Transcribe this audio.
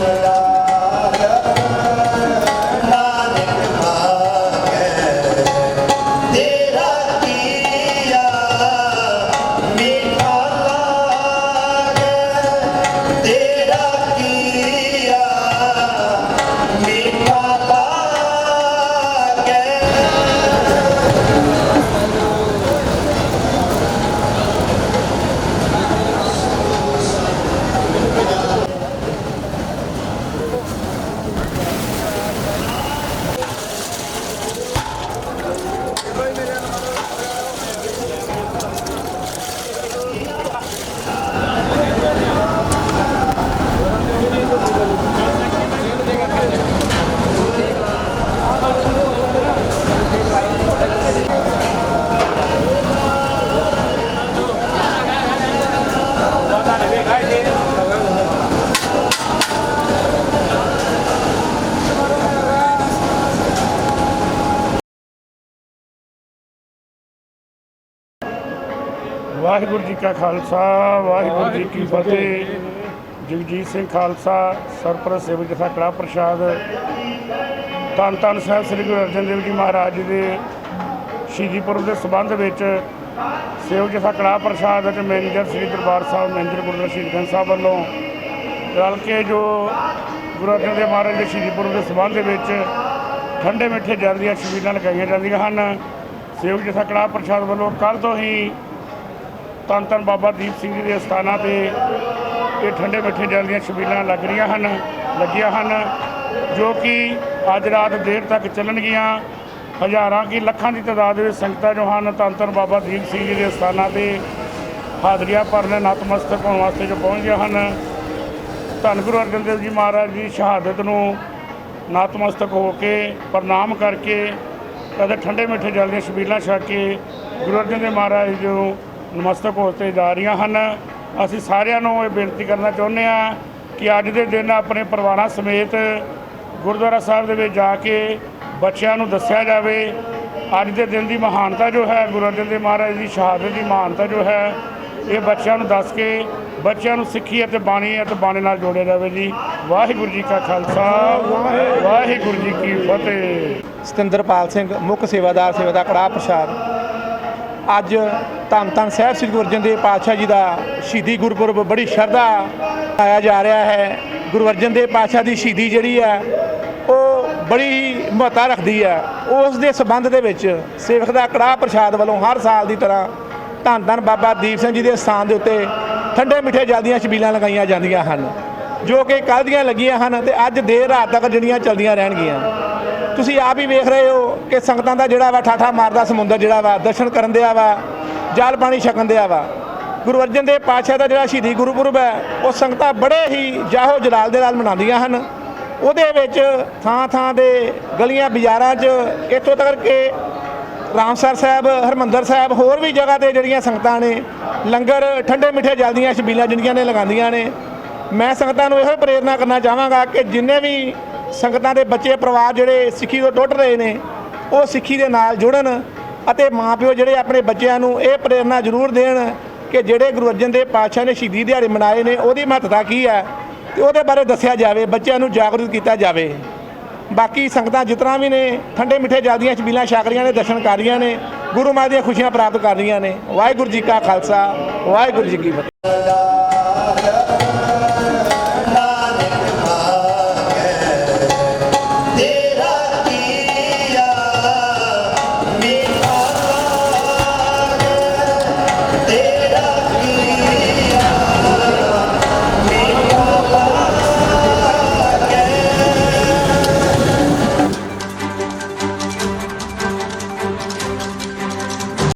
Lord. Waheguru ji ਕਾ ਖਾਲਸਾ, ਵਾਹਿਗੁਰੂ ਜੀ ਕੀ ਫਤਿਹ। ਜਗਜੀਤ ਸਿੰਘ ਖਾਲਸਾ, ਸਰਪ੍ਰਸਤ ਸੇਵਕ ਜਥਾ ਕੜਾ ਪ੍ਰਸ਼ਾਦ। ਧੰਨ ਧੰਨ ਸਾਹਿਬ ਸ੍ਰੀ ਗੁਰੂ ਅਰਜਨ ਦੇਵ ਜੀ ਮਹਾਰਾਜ ਜੀ ਦੇ ਸ਼ਹੀਦੀ ਪੁਰਬ ਦੇ ਸੰਬੰਧ ਵਿੱਚ ਸੇਵਕ ਜਥਾ ਕੜਾ ਪ੍ਰਸ਼ਾਦ ਅਤੇ ਮੈਨੇਜਰ ਸ੍ਰੀ ਦਰਬਾਰ ਸਾਹਿਬ, ਮੈਨੇਜਰ ਗੁਰਦੁਆਰਾ ਸ਼ਹੀਦ ਗੰਜ ਸਾਹਿਬ ਵੱਲੋਂ ਰਲ ਕੇ ਜੋ ਗੁਰੂ ਅਰਜਨ ਦੇਵ ਮਹਾਰਾਜ ਦੇ ਸ਼ਹੀਦੀ ਪੁਰਬ ਦੇ ਸੰਬੰਧ ਦੇ ਵਿੱਚ ਠੰਡੇ ਮਿੱਠੇ ਜਲ ਦੀਆਂ ਛਬੀਲਾਂ ਲਗਾਈਆਂ ਜਾਂਦੀਆਂ ਹਨ। ਸੇਵਕ ਜਥਾ ਕੜਾ ਪ੍ਰਸ਼ਾਦ ਵੱਲੋਂ ਕੱਲ੍ਹ ਤੋਂ ਹੀ ਧੰਨ ਧੰਨ ਬਾਬਾ ਦੀਪ ਸਿੰਘ ਜੀ ਦੇ ਅਸਥਾਨਾਂ ਤੇ ਇਹ ਠੰਡੇ ਮਿੱਠੇ ਜਲ ਦੀਆਂ ਛਬੀਲਾਂ ਲੱਗ ਰਹੀਆਂ ਹਨ, ਲੱਗੀਆਂ ਹਨ, ਜੋ ਕਿ ਅੱਜ ਰਾਤ ਦੇਰ ਤੱਕ ਚੱਲਣਗੀਆਂ। ਹਜ਼ਾਰਾਂ ਕੀ ਲੱਖਾਂ ਦੀ ਤਾਦਾਦ ਦੇ ਵਿੱਚ ਸੰਗਤਾਂ ਜੋ ਹਨ ਧੰਨ ਧੰਨ ਬਾਬਾ ਦੀਪ ਸਿੰਘ ਜੀ ਦੇ ਅਸਥਾਨਾਂ ਤੇ ਹਾਜ਼ਰੀਆਂ ਭਰਨ ਨਤਮਸਤਕ ਹੋਣ ਵਾਸਤੇ ਜੋ ਪਹੁੰਚ ਗਏ ਹਨ। ਧੰਨ ਗੁਰੂ ਅਰਜਨ ਦੇਵ ਜੀ ਮਹਾਰਾਜ ਦੀ ਸ਼ਹਾਦਤ ਨੂੰ ਨਤਮਸਤਕ ਹੋ ਕੇ, ਪ੍ਰਣਾਮ ਕਰਕੇ ਅਤੇ ਠੰਡੇ ਮਿੱਠੇ ਜਲ ਦੀਆਂ ਛਬੀਲਾਂ ਛਕ ਕੇ ਗੁਰੂ ਅਰਜਨ ਦੇਵ ਮਹਾਰਾਜ ਜੀ ਨੂੰ ਨਮਸਤਕ ਹੋ ਕੇ ਜਾ ਰਹੀਆਂ ਹਨ। ਅਸੀਂ ਸਾਰਿਆਂ ਨੂੰ ਇਹ ਬੇਨਤੀ ਕਰਨਾ ਚਾਹੁੰਦੇ ਹਾਂ ਕਿ ਅੱਜ ਦੇ ਦਿਨ ਆਪਣੇ ਪਰਿਵਾਰਾਂ ਸਮੇਤ ਗੁਰਦੁਆਰਾ ਸਾਹਿਬ ਦੇ ਵਿੱਚ ਜਾ ਕੇ ਬੱਚਿਆਂ ਨੂੰ ਦੱਸਿਆ ਜਾਵੇ। ਅੱਜ ਦੇ ਦਿਨ ਦੀ ਮਹਾਨਤਾ ਜੋ ਹੈ, ਗੁਰੂ ਅਰਜਨ ਦੇਵ ਮਹਾਰਾਜ ਦੀ ਸ਼ਹਾਦਤ ਦੀ ਮਹਾਨਤਾ ਜੋ ਹੈ, ਇਹ ਬੱਚਿਆਂ ਨੂੰ ਦੱਸ ਕੇ ਬੱਚਿਆਂ ਨੂੰ ਸਿੱਖੀ ਅਤੇ ਬਾਣੀ ਅਤੇ ਬਾਣੀ ਨਾਲ ਜੋੜਿਆ ਜਾਵੇ ਜੀ। ਵਾਹਿਗੁਰੂ ਜੀ ਕਾ ਖਾਲਸਾ, ਵਾਹਿਗੁਰੂ ਜੀ ਕੀ ਫਤਿਹ। ਸਤਿੰਦਰਪਾਲ ਸਿੰਘ, ਮੁੱਖ ਸੇਵਾਦਾਰ ਸੇਵਾ ਦਾ ਕੜਾਹ ਪ੍ਰਸ਼ਾਦ। ਅੱਜ ਧੰਨ ਧੰਨ ਸਾਹਿਬ ਸ੍ਰੀ ਗੁਰੂ ਅਰਜਨ ਦੇਵ ਪਾਤਸ਼ਾਹ ਜੀ ਦਾ ਸ਼ਹੀਦੀ ਗੁਰਪੁਰਬ ਬੜੀ ਸ਼ਰਧਾ ਆਇਆ ਜਾ ਰਿਹਾ ਹੈ। ਗੁਰੂ ਅਰਜਨ ਦੇਵ ਪਾਤਸ਼ਾਹ ਦੀ ਸ਼ਹੀਦੀ ਜਿਹੜੀ ਹੈ, ਉਹ ਬੜੀ ਮਹੱਤਤਾ ਰੱਖਦੀ ਹੈ। ਉਸ ਦੇ ਸਬੰਧ ਦੇ ਵਿੱਚ ਸੇਵਕ ਦਾ ਕੜਾਹ ਪ੍ਰਸ਼ਾਦ ਵੱਲੋਂ ਹਰ ਸਾਲ ਦੀ ਤਰ੍ਹਾਂ ਧੰਨ ਧੰਨ ਬਾਬਾ ਦੀਪ ਸਿੰਘ ਜੀ ਦੇ ਸਥਾਨ ਦੇ ਉੱਤੇ ਠੰਡੇ ਮਿੱਠੇ ਜਲਦੀਆਂ ਛਬੀਲਾਂ ਲਗਾਈਆਂ ਜਾਂਦੀਆਂ ਹਨ, ਜੋ ਕਿ ਕੱਲ੍ਹ ਦੀਆਂ ਲੱਗੀਆਂ ਹਨ ਤੇ ਅੱਜ ਦੇਰ ਰਾਤ ਤੱਕ ਜਿਹੜੀਆਂ ਚੱਲਦੀਆਂ ਰਹਿਣਗੀਆਂ। ਤੁਸੀਂ ਆਪ ਹੀ ਵੇਖ ਰਹੇ ਹੋ ਕਿ ਸੰਗਤਾਂ ਦਾ ਜਿਹੜਾ ਵਾ ਠਾਠਾ ਮਾਰਦਾ ਸਮੁੰਦਰ ਜਿਹੜਾ ਵਾ, ਦਰਸ਼ਨ ਕਰਨ ਦਿਆ ਵਾ, ਜਲ ਪਾਣੀ ਛਕਣ ਦਿਆ ਵਾ। ਗੁਰੂ ਅਰਜਨ ਦੇਵ ਪਾਤਸ਼ਾਹ ਦਾ ਜਿਹੜਾ ਸ਼ਹੀਦੀ ਗੁਰਪੁਰਬ ਹੈ, ਉਹ ਸੰਗਤਾਂ ਬੜੇ ਹੀ ਜਾਹੋ ਜਲਾਲ ਦੇ ਨਾਲ ਮਨਾਉਂਦੀਆਂ ਹਨ। ਉਹਦੇ ਵਿੱਚ ਥਾਂ ਥਾਂ ਦੇ ਗਲੀਆਂ ਬਾਜ਼ਾਰਾਂ 'ਚ, ਇੱਥੋਂ ਤੱਕ ਕਿ ਰਾਮਸਰ ਸਾਹਿਬ, ਹਰਮੰਦਰ ਸਾਹਿਬ, ਹੋਰ ਵੀ ਜਗ੍ਹਾ ਤੇ ਜਿਹੜੀਆਂ ਸੰਗਤਾਂ ਨੇ, ਲੰਗਰ ਠੰਡੇ ਮਿੱਠੇ ਜਲਦੀਆਂ ਛਬੀਲਾਂ ਜਿਹੜੀਆਂ ਨੇ ਲਗਾਉਂਦੀਆਂ ਨੇ। ਮੈਂ ਸੰਗਤਾਂ ਨੂੰ ਇਹੋ ਪ੍ਰੇਰਨਾ ਕਰਨਾ ਚਾਹਾਂਗਾ ਕਿ ਜਿੰਨੇ ਵੀ ਸੰਗਤਾਂ ਦੇ ਬੱਚੇ, ਪਰਿਵਾਰ ਜਿਹੜੇ ਸਿੱਖੀ ਤੋਂ ਟੁੱਟ ਰਹੇ ਨੇ, ਉਹ ਸਿੱਖੀ ਦੇ ਨਾਲ ਜੁੜਨ ਅਤੇ ਮਾਪਿਓ ਜਿਹੜੇ ਆਪਣੇ ਬੱਚਿਆਂ ਨੂੰ ਇਹ ਪ੍ਰੇਰਨਾ ਜ਼ਰੂਰ ਦੇਣ ਕਿ ਜਿਹੜੇ ਗੁਰੂ ਅਰਜਨ ਦੇਵ ਪਾਤਸ਼ਾਹ ਨੇ ਸ਼ਹੀਦੀ ਦਿਹਾੜੇ ਮਨਾਏ ਨੇ, ਉਹਦੀ ਮਹੱਤਤਾ ਕੀ ਹੈ ਤੇ ਉਹਦੇ ਬਾਰੇ ਦੱਸਿਆ ਜਾਵੇ, ਬੱਚਿਆਂ ਨੂੰ ਜਾਗਰੂਕ ਕੀਤਾ ਜਾਵੇ। ਬਾਕੀ ਸੰਗਤਾਂ ਜਿਤਨਾ ਵੀ ਨੇ ਠੰਡੇ ਮਿੱਠੇ ਜਲਦੀਆਂ, ਛਬੀਲਾਂ ਛਕ ਨੇ ਦਰਸ਼ਨ ਕਰ ਰਹੀਆਂ ਨੇ, ਗੁਰੂ ਮਾਂ ਦੀਆਂ ਖੁਸ਼ੀਆਂ ਪ੍ਰਾਪਤ ਕਰ ਰਹੀਆਂ ਨੇ। ਵਾਹਿਗੁਰੂ ਜੀ ਕਾ ਖਾਲਸਾ, ਵਾਹਿਗੁਰੂ ਜੀ ਕੀ ਫਤਿਹ।